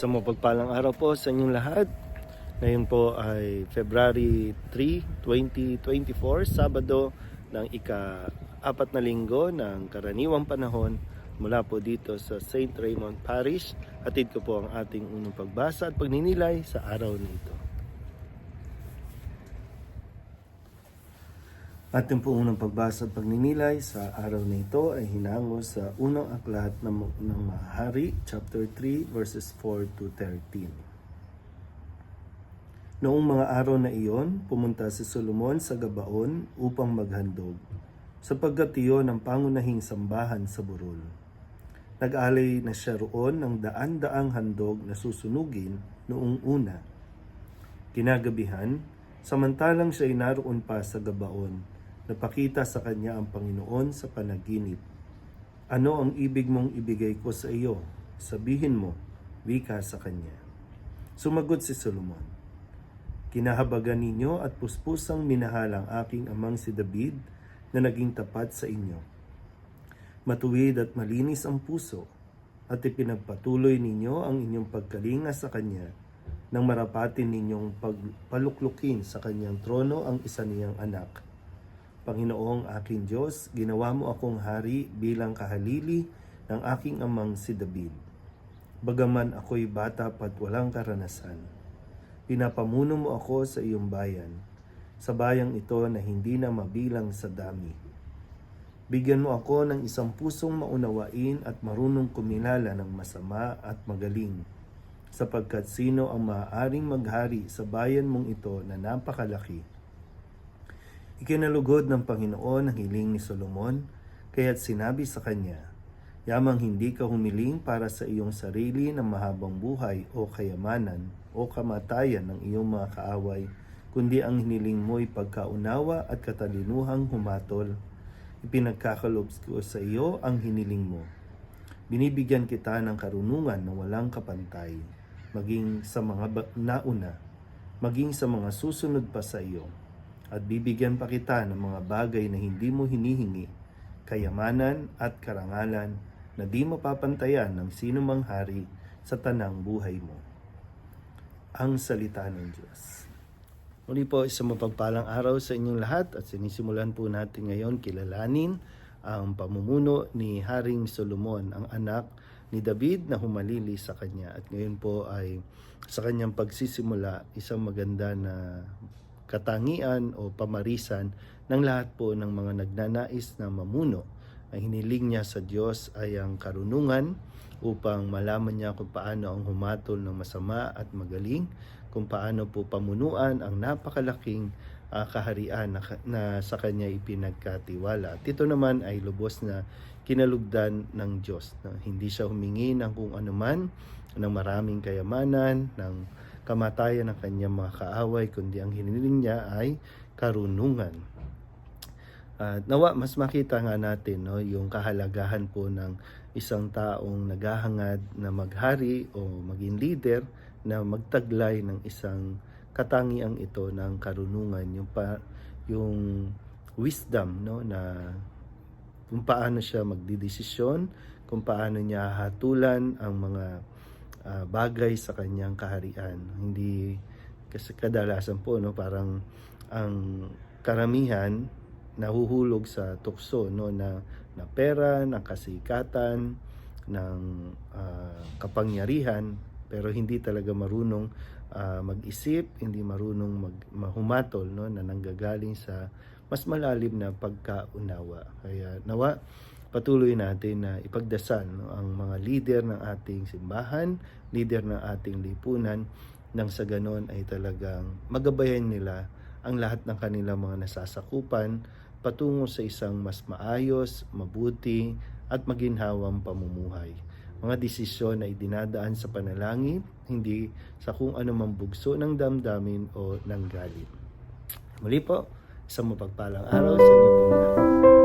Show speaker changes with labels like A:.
A: Sa mapagpalang araw po sa inyong lahat. Ngayon po ay February 3, 2024, Sabado ng ika-apat na linggo ng karaniwang panahon mula po dito sa St. Raymond Parish. Atid ko po ang ating unang pagbasa at pagninilay sa araw nito. Ating po unang pagbasa at pagninilay sa araw na ito ay hinango sa unang aklat ng, ng Mahari, chapter 3, verses 4 to 13. Noong mga araw na iyon, pumunta si Solomon sa Gabaon upang maghandog, sapagkat iyon ang pangunahing sambahan sa burol. Nag-alay na siya roon ng daan-daang handog na susunugin noong una. Kinagabihan, samantalang siya ay naroon pa sa Gabaon, napakita sa kanya ang Panginoon sa panaginip. Ano ang ibig mong ibigay ko sa iyo? Sabihin mo, wika sa kanya. Sumagot si Solomon, Kinahabagan ninyo at puspusang minahal ang aking amang si David na naging tapat sa inyo. Matuwid at malinis ang puso at ipinagpatuloy ninyo ang inyong pagkalinga sa Kanya nang marapatin ninyong pagpaluklukin sa Kanyang trono ang isa niyang anak. Panginoong aking Diyos, ginawa mo akong hari bilang kahalili ng aking amang si David. Bagaman ako'y bata pat walang karanasan Pinapamuno mo ako sa iyong bayan, sa bayang ito na hindi na mabilang sa dami. Bigyan mo ako ng isang pusong maunawain at marunong kumilala ng masama at magaling, sapagkat sino ang maaaring maghari sa bayan mong ito na napakalaki. Ikinalugod ng Panginoon ang hiling ni Solomon, kaya't sinabi sa kanya, Yamang hindi ka humiling para sa iyong sarili ng mahabang buhay o kayamanan o kamatayan ng iyong mga kaaway, kundi ang hiniling mo'y pagkaunawa at katalinuhang humatol. Ipinagkakalob ko sa iyo ang hiniling mo. Binibigyan kita ng karunungan na walang kapantay, maging sa mga nauna, maging sa mga susunod pa sa iyo. At bibigyan pa kita ng mga bagay na hindi mo hinihingi, kayamanan at karangalan na di mapapantayan ng sino mang hari sa tanang buhay mo. Ang salita ng Diyos. Muli po, isang mapagpalang araw sa inyong lahat at sinisimulan po natin ngayon kilalanin ang pamumuno ni Haring Solomon, ang anak ni David na humalili sa kanya. At ngayon po ay sa kanyang pagsisimula, isang maganda na katangian o pamarisan ng lahat po ng mga nagnanais na mamuno. Ang hiniling niya sa Diyos ay ang karunungan upang malaman niya kung paano ang humatol ng masama at magaling, kung paano po pamunuan ang napakalaking ah, kaharian na, na sa kanya ipinagkatiwala. At ito naman ay lubos na kinalugdan ng Diyos. Na hindi siya humingi ng kung anuman, ng maraming kayamanan, ng kamatayan ng kanyang mga kaaway, kundi ang hiniling niya ay karunungan. At nawa mas makita nga natin no yung kahalagahan po ng isang taong naghahangad na maghari o maging leader na magtaglay ng isang katangiang ito ng karunungan yung pa, yung wisdom no na kung paano siya magdidesisyon, kung paano niya hatulan ang mga ah, bagay sa kanyang kaharian. Hindi kasi kadalasan po no parang ang karamihan nahuhulog sa tukso no na na pera, ng kasikatan, ng ah, kapangyarihan pero hindi talaga marunong ah, mag-isip, hindi marunong mag mahumatol no na nanggagaling sa mas malalim na pagkaunawa. Kaya nawa patuloy natin na ipagdasal no, ang mga leader ng ating simbahan, leader ng ating lipunan nang sa ganon ay talagang magabayan nila ang lahat ng kanilang mga nasasakupan patungo sa isang mas maayos, mabuti at maginhawang pamumuhay. Mga desisyon ay dinadaan sa panalangin, hindi sa kung anumang bugso ng damdamin o ng galit. Muli po, isang mapagpalang araw sa inyo pong lahat.